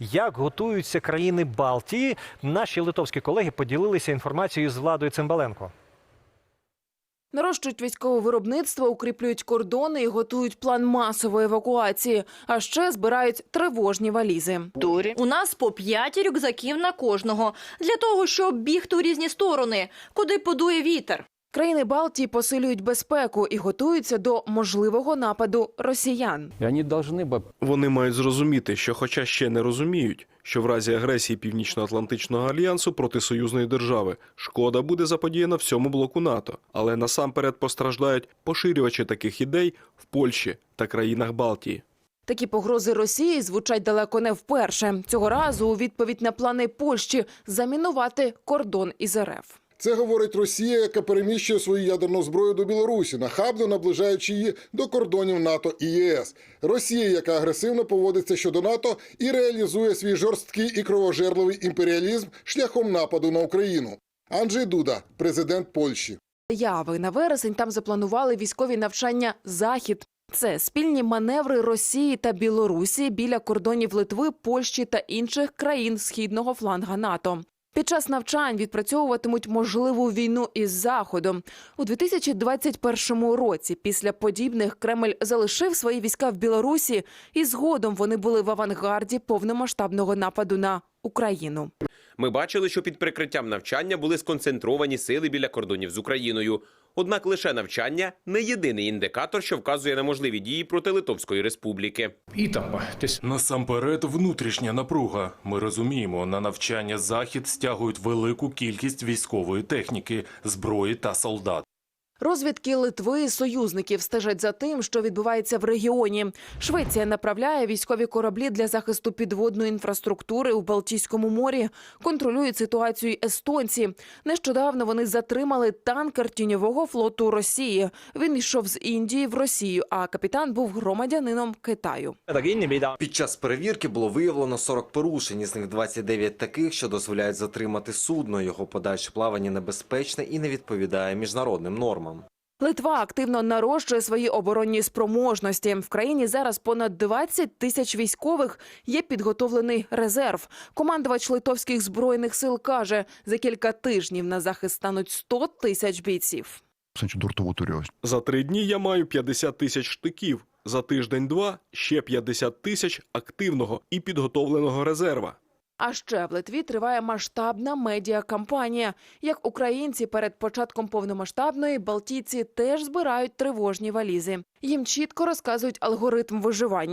Як готуються країни Балтії? Наші литовські колеги поділилися інформацією з владою Цимбаленко. Нарощують військове виробництво, укріплюють кордони і готують план масової евакуації. А ще збирають тривожні валізи. Дурі У нас по п'ять рюкзаків на кожного для того, щоб бігти у різні сторони, куди подує вітер. Країни Балтії посилюють безпеку і готуються до можливого нападу росіян. Вони мають зрозуміти, що, хоча ще не розуміють, що в разі агресії Північно-Атлантичного альянсу проти союзної держави шкода буде заподіяна всьому блоку НАТО, але насамперед постраждають поширювачі таких ідей в Польщі та країнах Балтії. Такі погрози Росії звучать далеко не вперше. Цього разу у відповідь на плани Польщі замінувати кордон із РФ. Це говорить Росія, яка переміщує свою ядерну зброю до Білорусі, нахабно наближаючи її до кордонів НАТО і ЄС. Росія, яка агресивно поводиться щодо НАТО і реалізує свій жорсткий і кровожерливий імперіалізм шляхом нападу на Україну. Анджей Дуда, президент Польщі. Яви на вересень там запланували військові навчання Захід. Це спільні маневри Росії та Білорусі біля кордонів Литви, Польщі та інших країн східного фланга НАТО. Під час навчань відпрацьовуватимуть можливу війну із заходом у 2021 році. Після подібних Кремль залишив свої війська в Білорусі, і згодом вони були в авангарді повномасштабного нападу на Україну. Ми бачили, що під прикриттям навчання були сконцентровані сили біля кордонів з Україною. Однак лише навчання не єдиний індикатор, що вказує на можливі дії проти Литовської республіки. Ітампа. Тобто Насамперед, внутрішня напруга. Ми розуміємо, на навчання захід стягують велику кількість військової техніки, зброї та солдат. Розвідки Литви союзників стежать за тим, що відбувається в регіоні. Швеція направляє військові кораблі для захисту підводної інфраструктури у Балтійському морі. Контролюють ситуацію естонці. Нещодавно вони затримали танкер тіньового флоту Росії. Він йшов з Індії в Росію, а капітан був громадянином Китаю. Під час перевірки було виявлено 40 порушень, із них 29 таких, що дозволяють затримати судно. Його подальше плавання небезпечне і не відповідає міжнародним нормам. Литва активно нарощує свої оборонні спроможності. В країні зараз понад 20 тисяч військових. Є підготовлений резерв. Командувач литовських збройних сил каже, за кілька тижнів на захист стануть 100 тисяч бійців. За три дні я маю 50 тисяч штиків. За тиждень-два ще 50 тисяч активного і підготовленого резерва. А ще в Литві триває масштабна медіакампанія. Як українці перед початком повномасштабної балтійці теж збирають тривожні валізи. Їм чітко розказують алгоритм виживання.